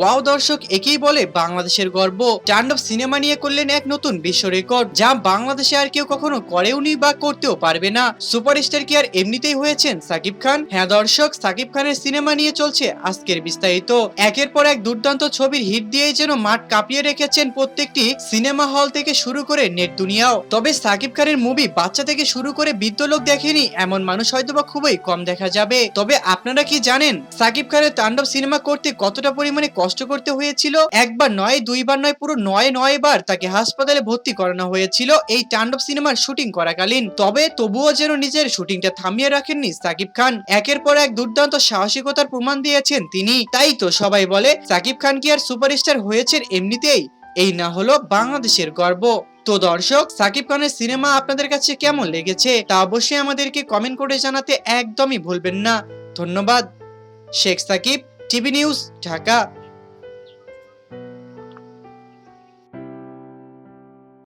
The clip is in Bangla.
তাও দর্শক একেই বলে, বাংলাদেশের গর্ব। টান্ডব সিনেমা নিয়ে করলেন এক নতুন বিশ্ব রেকর্ড যা বাংলাদেশে আর কেউ কখনো করেওনি বা করতেও পারবে না। সুপারস্টার কি আর এমনিতেই হয়েছেন সাকিব খান? হ্যাঁ দর্শক, সাকিব খানের সিনেমা নিয়ে চলছে আজকের বিস্তারিত। একের পর এক দুর্দান্ত ছবির হিট দিয়েই যেন মাঠ কাঁপিয়ে রেখেছেন প্রত্যেকটি সিনেমা হল থেকে শুরু করে নেট দুনিয়াও। তবে সাকিব খানের মুভি বাচ্চা থেকে শুরু করে বৃদ্ধ লোক দেখেনি, এমন মানুষ হয়তো বা খুবই কম দেখা যাবে। তবে আপনারা কি জানেন, সাকিব খানের তাণ্ডব সিনেমা করতে কতটা পরিমাণে কষ্ট করতে হয়েছিল। একবার নয়, দুইবার নয়, পুরো নয় নয় বার তাকে হাসপাতালে ভর্তি করানো হয়েছিল। এই তাণ্ডব সিনেমার শুটিং করাকালীন। তবে তবুও যেন নিজের শুটিংটা থামিয়ে রাখেননি সাকিব খান। একের পর এক দুর্দান্ত সাহসিকতার প্রমাণ দিয়েছেন তিনি। তাই তো সবাই বলে, সাকিব খান কি আর সুপারস্টার হয়েছেন এমনিতেই? এই না হলো বাংলাদেশের গর্ব। তো দর্শক, সাকিব খানের সিনেমা আপনাদের কাছে কেমন লেগেছে তা অবশ্যই আমাদেরকে কমেন্ট করে জানাতে একদমই ভুলবেন না। ধন্যবাদ। Sheikh Sakib, TV news, Dhaka.